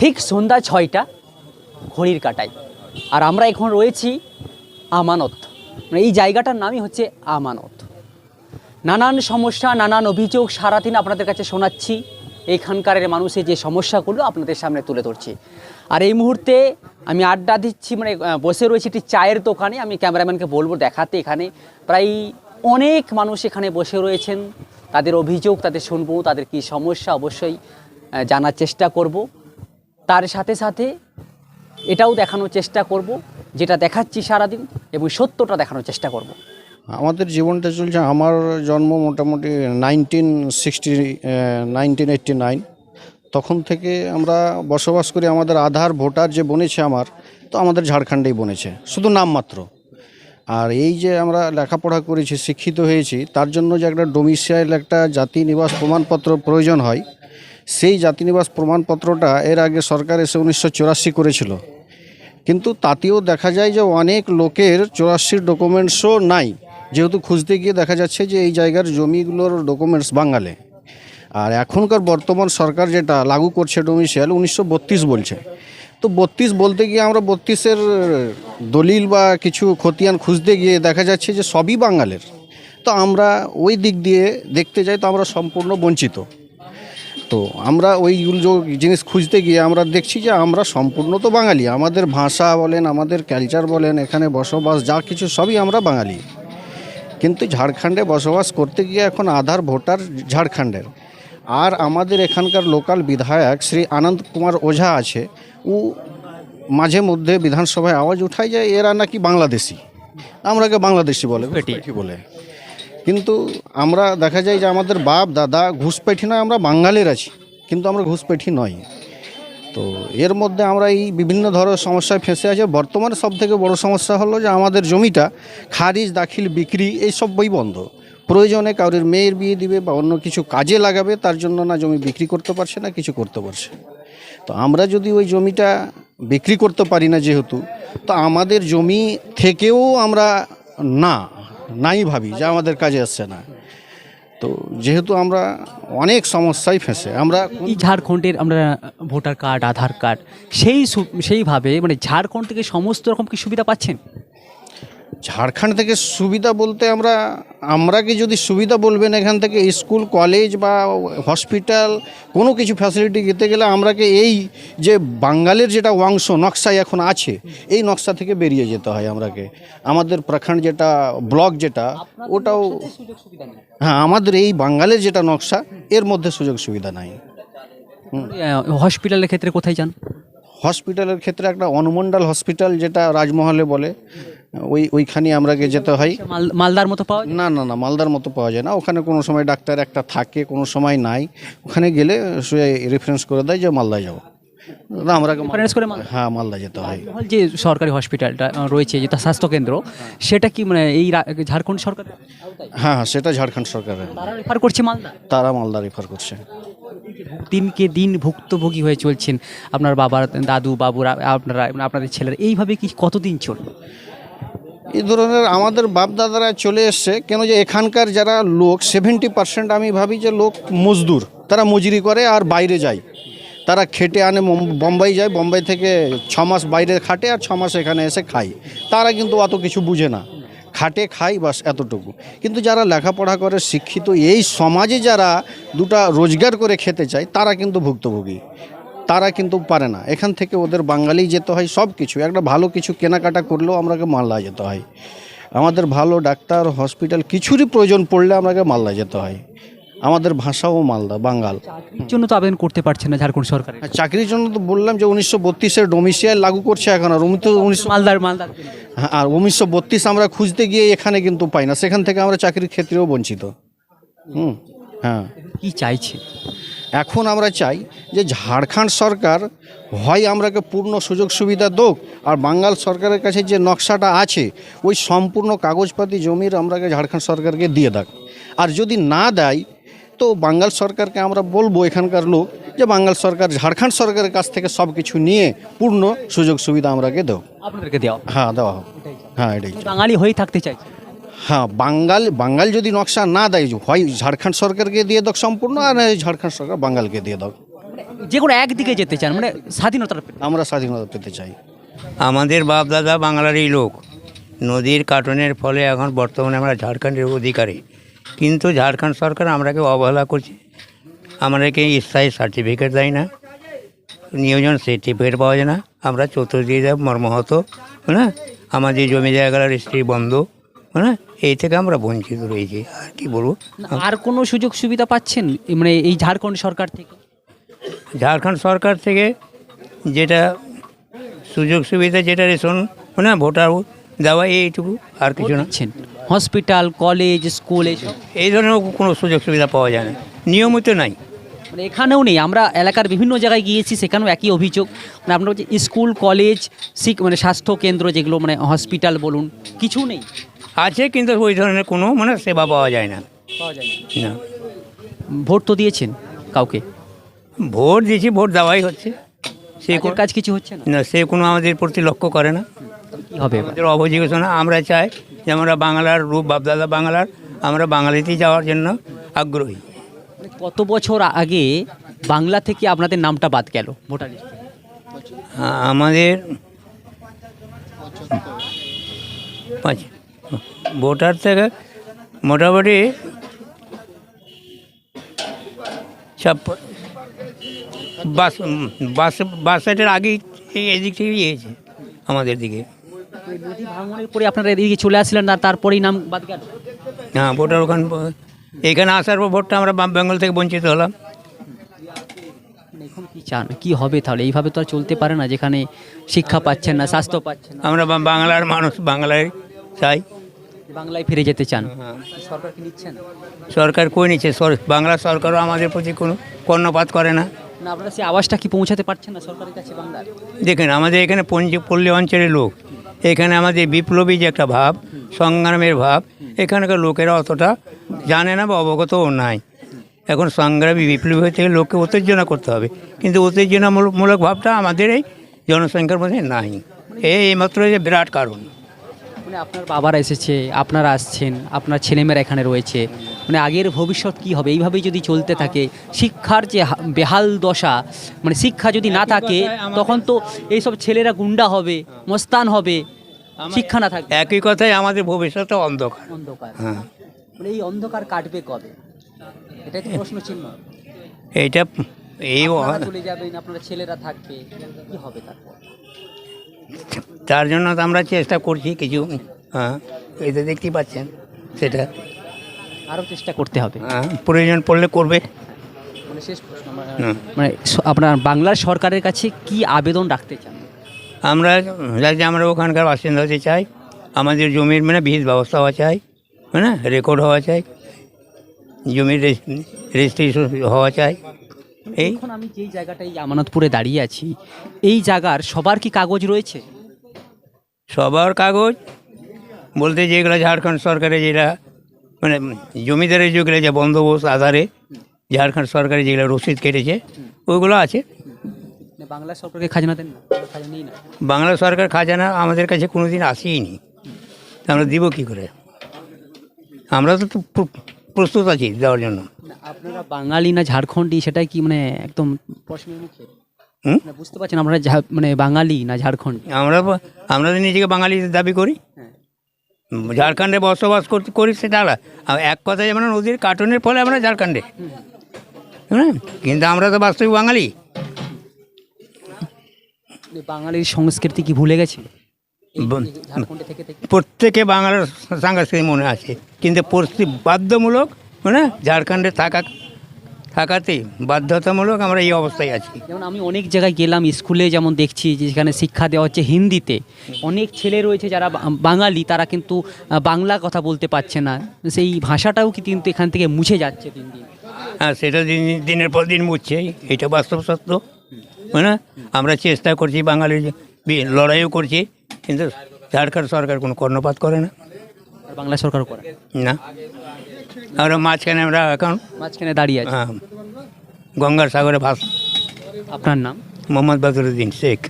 ঠিক সন্ধ্যা ছয়টা ঘড়ির কাটায়। আর আমরা এখন রয়েছি আমানত। মানে এই জায়গাটার নামই হচ্ছে আমানত। নানান সমস্যা, নানান অভিযোগ সারাদিন আপনাদের কাছে শোনাচ্ছি। এইখানকার মানুষের যে সমস্যাগুলো আপনাদের সামনে তুলে ধরছি। আর এই মুহূর্তে আমি আড্ডা দিচ্ছি মানে বসে রয়েছি একটি চায়ের দোকানে। আমি ক্যামেরাম্যানকে বলব দেখাতে এখানে। প্রায় অনেক মানুষ এখানে বসে রয়েছেন। তাদের অভিযোগ তাদের শুনব, তাদের কি সমস্যা অবশ্যই জানার চেষ্টা করব। তার সাথে সাথে এটাও দেখানোর চেষ্টা করব, যেটা দেখাচ্ছি সারাদিন এবং সত্যটা দেখানোর চেষ্টা করব। আমাদের জীবনটা চলছে, আমার জন্ম মোটামুটি nineteen sixty nineteen eighty nine তখন থেকে আমরা বসবাস করি আমাদের আধার, ভোটার যে বনেছে আমার, তো আমাদের ঝাড়খণ্ডেই বনেছে, শুধু নামমাত্র আর এই যে আমরা লেখাপড়া করেছি, শিক্ষিত হয়েছি, তার জন্য যে একটা ডোমিসাইল একটা জাতি, নিবাস, প্রমাণপত্র প্রয়োজন হয় সেই জাতিনিবাস প্রমাণপত্রটা এর আগে সরকার এসে উনিশশো চুরাশি করেছিল। কিন্তু তাতেও দেখা যায় যে অনেক লোকের চৌরাশির ডকুমেন্টসও নাই। যেহেতু খুঁজতে গিয়ে দেখা যাচ্ছে যে এই জায়গার জমিগুলোর ডকুমেন্টস বাঙালে। আর এখনকার বর্তমান সরকার যেটা লাগু করছে ডোমিসিয়াল উনিশশো বলছে। তো বত্রিশ বলতে গিয়ে আমরা বত্রিশের দলিল বা কিছু খতিয়ান খুঁজতে গিয়ে দেখা যাচ্ছে যে সবই বাঙালের। তো আমরা ওই দিক দিয়ে দেখতে যাই তো আমরা সম্পূর্ণ বঞ্চিত। তো আমরা ওইগুলো যে জিনিস খুঁজতে গিয়ে আমরা দেখছি যে আমরা সম্পূর্ণ তো বাঙালি। আমাদের ভাষা বলেন আমাদের কালচার বলেন এখানে বসবাস যা কিছু সবই আমরা বাঙালি। কিন্তু ঝাড়খণ্ডে বসবাস করতে গিয়ে এখন আধার ভোটার ঝাড়খণ্ডের। আর আমাদের এখানকার লোকাল বিধায়ক শ্রী আনন্দ কুমার ওঝা আছে ও মাঝে মধ্যে বিধানসভায় আওয়াজ উঠায় যে এরা নাকি বাংলাদেশি। আমরাকে বাংলাদেশি বলে। বলে? কিন্তু আমরা দেখা যায় যে আমাদের বাপ, দাদা ঘুষপেঠি নয়, আমরা বাঙালির আছি, কিন্তু আমরা ঘুষপেঠি নয় তো এর মধ্যে আমরা এই বিভিন্ন ধরনের সমস্যায় ফেঁসে আছে। বর্তমানে সব থেকে বড় সমস্যা হলো যে আমাদের জমিটা খারিজ, দাখিল, বিক্রি এই সব বই বন্ধ। প্রয়োজনে কারোর মেয়ের বিয়ে দিবে বা অন্য কিছু কাজে লাগাবে, তার জন্য না জমি বিক্রি করতে পারছে না, কিছু করতে পারছে। তো আমরা যদি ওই জমিটা বিক্রি করতে পারি না যেহেতু, তো আমাদের জমি থেকেও আমরা না নাই ভাবি, যা আমাদের কাজে আসছে না। তো যেহেতু আমরা অনেক সমস্যায় ফেঁসে, আমরা এই ঝাড়খণ্ডের আমরা ভোটার কার্ড, আধার কার্ড, সেই সেইভাবে মানে ঝাড়খণ্ড থেকে সমস্ত রকম কি সুবিধা পাচ্ছেন? ঝাড়খণ্ড থেকে সুবিধা বলতে আমরা আমরা কি যদি সুবিধা বলবেন এখান থেকে স্কুল কলেজ বা হসপিটাল কোনো কিছু ফ্যাসিলিটি দিতে গেলে আমরাকে এই যে বাঙালির যেটা অংশ নকশায় এখন আছে এই নকশা থেকে বেরিয়ে যেতে হয় আমরাকে আমাদের প্রখণ্ড যেটা ব্লক যেটা ওটাও হ্যাঁ আমাদের এই বাঙালির যেটা নকশা এর মধ্যে সুযোগ সুবিধা নাই। হসপিটালের ক্ষেত্রে কোথায় যান? হসপিটালের ক্ষেত্রে একটা অনুমণ্ডল হসপিটাল যেটা রাজমহলে বলে ওই ওইখানে আমরাকে যেতে হয়। মাল- মালদার মতো পাওয়া যায়? না না না মালদার মতো পাওয়া যায় না। ওখানে কোনো সময় ডাক্তার একটা থাকে কোনো সময় নাই। ওখানে গেলে সে রেফারেন্স করে দেয় যে মালদায় যাও না আমরা Reference করে মালদা? হ্যাঁ মালদা যেতে হয়। যে সরকারি হসপিটালটা আহ, রয়েছে যেটা স্বাস্থ্যকেন্দ্র সেটা কি মানে এই রা- ঝাড়খণ্ড সরকার হ্যাঁ হ্যাঁ সেটা ঝাড়খণ্ড সরকারের। তারা রেফার করছে মালদা? তারা মালদা রেফার করছে। দিনকে দিন ভুক্তভোগী হয়ে চলছেন আপনার বাবার দাদু বাবুরা আপনারা আপনাদের ছেলেরা। এইভাবে কি কতদিন চলবে? এই ধরনের আমাদের বাপ দাদারা চলে এসছে কেন যে এখানকার যারা লোক সেভেন্টি পার্সেন্ট আমি ভাবি যে লোক মজদুর। তারা মজুরি করে আর বাইরে যায়। তারা খেটে আনে বোম্বাই যায়, বোম্বাই থেকে ছ মাস বাইরে খাটে আর ছ মাস এখানে এসে খায়। তারা কিন্তু অত কিছু বুঝে না। খাটে খাই বাস এতটুকু। কিন্তু যারা লেখাপড়া করে, শিক্ষিত, এই সমাজে যারা দুটা রোজগার করে খেতে চায়, তারা কিন্তু ভুক্তভোগী। তারা কিন্তু পারে না। এখান থেকে ওদের বাঙালি যেতে হয় সব কিছু। একটা ভালো কিছু কেনাকাটা করলেও আমরাকে মালদা যেতে হয়। আমাদের ভালো ডাক্তার, হসপিটাল, কিছুরই প্রয়োজন পড়লে আমাকে মালদা যেতে হয়। আমাদের ভাষাও মালদা বাঙ্গাল। এর জন্য তো আবেদন করতে পারছে না ঝাড়খণ্ড সরকার আর চাকরির জন্য তো বললাম যে উনিশশো বত্রিশের ডোমিসিয়াল লাগু করছে এখন আর উনি তো উনিশশো মালদার মালদার হ্যাঁ, আর উনিশশো বত্রিশ আমরা খুঁজতে গিয়ে এখানে কিন্তু পাই না সেখান থেকে আমরা চাকরির ক্ষেত্রেও বঞ্চিত। হুম হ্যাঁ। কি চাইছে? এখন আমরা চাই যে ঝাড়খণ্ড সরকার হয় আমরাকে পূর্ণ সুযোগ সুবিধা দোক আর বাঙ্গাল সরকারের কাছে যে নকশাটা আছে ওই সম্পূর্ণ কাগজপাতি জমির আমরাকে ঝাড়খণ্ড সরকারকে দিয়ে দাক। আর যদি না দেয় তো বাঙ্গাল সরকারকে আমরা বলব এখানকার লোক যে বাঙ্গাল সরকার ঝাড়খণ্ড সরকারের কাছ থেকে সব কিছু নিয়ে পূর্ণ সুযোগ সুবিধা আমরাকে দেও আপনাদেরকে দেওয়া হ্যাঁ দেওয়া হোক। হ্যাঁ এটাই বাঙালি হয়ে থাকতে চাই। হ্যাঁ বাঙ্গাল বাঙ্গাল যদি নকশা না দেয় হয় ঝাড়খণ্ড সরকারকে দিয়ে দাও সম্পূর্ণ আর ঝাড়খণ্ড সরকার বাঙ্গালকে দিয়ে দাও যে কোনো একদিকে যেতে চান মানে স্বাধীনতার আমরা স্বাধীনতা পেতে চাই। আমাদের বাপ দাদা বাংলারই লোক। নদীর কাটনের ফলে এখন বর্তমানে আমরা ঝাড়খণ্ডের অধিকারী। কিন্তু ঝাড়খণ্ড সরকার আমরাকে অবহেলা করছে। আমাদেরকে স্থায়ী সার্টিফিকেট দেয় না নিয়োজন সার্টিফিকেট পাওয়া যায় না। আমরা চতুর্দিকে মর্মাহত হ্যাঁ? আমাদের জমি জায়গার স্ত্রী বন্ধ হ্যাঁ? এই থেকে আমরা বঞ্চিত রয়েছি। আর কি বলব? আর কোনো সুযোগ সুবিধা পাচ্ছেন? মানে এই ঝাড়খণ্ড সরকার থেকে? ঝাড়খণ্ড সরকার থেকে যেটা সুযোগ সুবিধা যেটা রেশন মানে ভোটার দেওয়া এইটুকু আর কিছু না। দিচ্ছেন হসপিটাল কলেজ স্কুল এইসব এই ধরনের কোনো সুযোগ সুবিধা পাওয়া যায় না। নিয়মিত নাই। মানে এখানেও নেই আমরা এলাকার বিভিন্ন জায়গায় গিয়েছি সেখানেও একই অভিযোগ। মানে আপনার হচ্ছে স্কুল কলেজ শিক মানে স্বাস্থ্য কেন্দ্র যেগুলো মানে হসপিটাল বলুন কিছু নেই? আছে কিন্তু ওই ধরনের কোনো মানে সেবা পাওয়া যায় না। পাওয়া যায় না। ভোট তো দিয়েছেন কাউকে? ভোট দিয়েছি ভোট দেওয়াই হচ্ছে। সে কাজ কিছু হচ্ছে না সে কোনো আমাদের প্রতি লক্ষ্য করে না। কি হবে? আমাদের অবজিগেশনে আমরা চাই যে আমরা বাংলার রূপ বাপদাদা বাংলার আমরা বাঙালিতে যাওয়ার জন্য আগ্রহী। মানে কত বছর আগে বাংলা থেকে আপনাদের নামটা বাদ গেল ভোটার আমাদের পাঁচ। ভোটার থেকে মোটামুটি বাস বাস বাস সাইডের আগেই এই এদিক থেকে আমাদের দিকে। নদী ভাঙনের পরে আপনারা এদিকে চলে আসলেন আর তারপরেই নাম বাদ গেল? হ্যাঁ ভোটার ওখান এখানে আসার পর ভোটটা আমরা বেঙ্গল থেকে বঞ্চিত হলাম। মানে এখন কি চান? কি হবে তাহলে? এইভাবে তো আর চলতে পারে না যেখানে শিক্ষা পাচ্ছেন না স্বাস্থ্য পাচ্ছেন আমরা বাংলার মানুষ বাংলায় চাই। বাংলায় ফিরে যেতে চান? হ্যাঁ। সরকার কি নিচ্ছেন? সরকার কই নিচ্ছে? বাংলা সরকারও আমাদের প্রতি কোনো কর্ণপাত করে না। না আপনারা সেই আওয়াজটা কি পৌঁছাতে পারছেন না সরকারের কাছে বাংলার? দেখেন আমাদের এখানে পল্লী অঞ্চলের লোক এখানে আমাদের বিপ্লবী যে একটা ভাব, সংগ্রামের ভাব, এখানকার লোকেরা অতটা জানে না বা অবগতও নাই। এখন সংগ্রামী বিপ্লবী হয়ে থেকে লোককে উত্তেজনা করতে হবে। কিন্তু উত্তেজনামূলক ভাবটা আমাদের এই জনসংখ্যার মধ্যে নাই। এই মাত্র যে বিরাট কারণ। মানে আপনার বাবার এসেছে আপনারা আসছেন আপনার ছেলেমেয়েরা এখানে রয়েছে মানে আগের ভবিষ্যৎ কি হবে? এইভাবেই যদি চলতে থাকে শিক্ষার যে বেহাল দশা মানে শিক্ষা যদি না থাকে তখন তো এইসব ছেলেরা গুন্ডা হবে মস্তান হবে শিক্ষা না থাকবে। একই কথাই আমাদের ভবিষ্যতে অন্ধকার। অন্ধকার। হ্যাঁ। মানে এই অন্ধকার কাটবে কবে? এটাই তো প্রশ্ন চিহ্ন। এইটা এই চলে যাবেন আপনারা ছেলেরা থাকবে কি হবে তারপর? তার জন্য তো আমরা চেষ্টা করছি কিছু হ্যাঁ তো দেখতেই পাচ্ছেন সেটা। আরও চেষ্টা করতে হবে। হ্যাঁ, প্রয়োজন পড়লে করবে। মানে হুম। মানে আপনার বাংলার সরকারের কাছে কি আবেদন রাখতে চান? আমরা যাতে আমরা ওখানকার বাসিন্দা হতে চাই আমাদের জমির মানে ভিত ব্যবস্থা হওয়া চাই হ্যাঁ রেকর্ড হওয়া চাই জমির রেজিস্ট্রেশন হওয়া চাই। এই এখন আমি যেই জায়গাটায় আমানতপুরে দাঁড়িয়ে আছি এই জায়গার সবার কি কাগজ রয়েছে? সবার কাগজ বলতে যেগুলো ঝাড়খণ্ড সরকারে যেটা মানে জমিদারের যেগুলো যে বন্দোবস্ত আধারে ঝাড়খণ্ড সরকারে যেগুলো রসিদ কেটেছে ওইগুলো আছে। বাংলা সরকারকে খাজনা দেন না না? বাংলা সরকার খাজানা আমাদের কাছে কোনো দিন আসেইনি। তা আমরা দিব কী করে? আমরা তো প্রস্তুত আছি দেওয়ার জন্য। আপনারা বাঙালি না ঝাড়খণ্ডী সেটাই কি মানে একদম প্রশ্নের মুখে? হুম? বুঝতে পারছেন আমরা মানে বাঙালি না ঝাড়খণ্ড? আমরা আমরা তো নিজেকে বাঙালি দাবি করি হ্যাঁ। ঝাড়খণ্ডে বসবাস করতে করি সেটা এক কথায় যেমন নদীর কাটনের ফলে আমরা ঝাড়খণ্ডে। হ্যাঁ? কিন্তু আমরা তো বাস্তবিক বাঙালি। মানে বাঙালির সংস্কৃতি কি ভুলে গেছে? প্রত্যেকে বাংলার সাংস্কৃতিক মনে আছে। কিন্তু পরিস্থিতি বাধ্যমূলক মানে ঝাড়খণ্ডে থাকা থাকাতেই বাধ্যতামূলক আমরা এই অবস্থায় আছি। যেমন আমি অনেক জায়গায় গেলাম স্কুলে যেমন দেখছি যে যেখানে শিক্ষা দেওয়া হচ্ছে হিন্দিতে। অনেক ছেলে রয়েছে যারা বাঙালি তারা কিন্তু বাংলা কথা বলতে পারছে না। সেই ভাষাটাও কি কিন্তু এখান থেকে মুছে যাচ্ছে দিন দিন? হ্যাঁ সেটা দিন দিনের পর দিন মুছছে এটা বাস্তব সত্য মানে আমরা চেষ্টা করছি বাঙালির যে বি- লড়াইও করছি। কিন্তু ঝাড়খণ্ড সরকার কোনো কর্ণপাত করে না। আর বাংলা সরকার করে? না। আমরা মাঝখানে আমরা এখন মাঝখানে দাঁড়িয়ে আছি। হ্যাঁ, গঙ্গার সাগরে ভাস আপনার নাম? মোহাম্মদ বাদরুদ্দিন শেখ।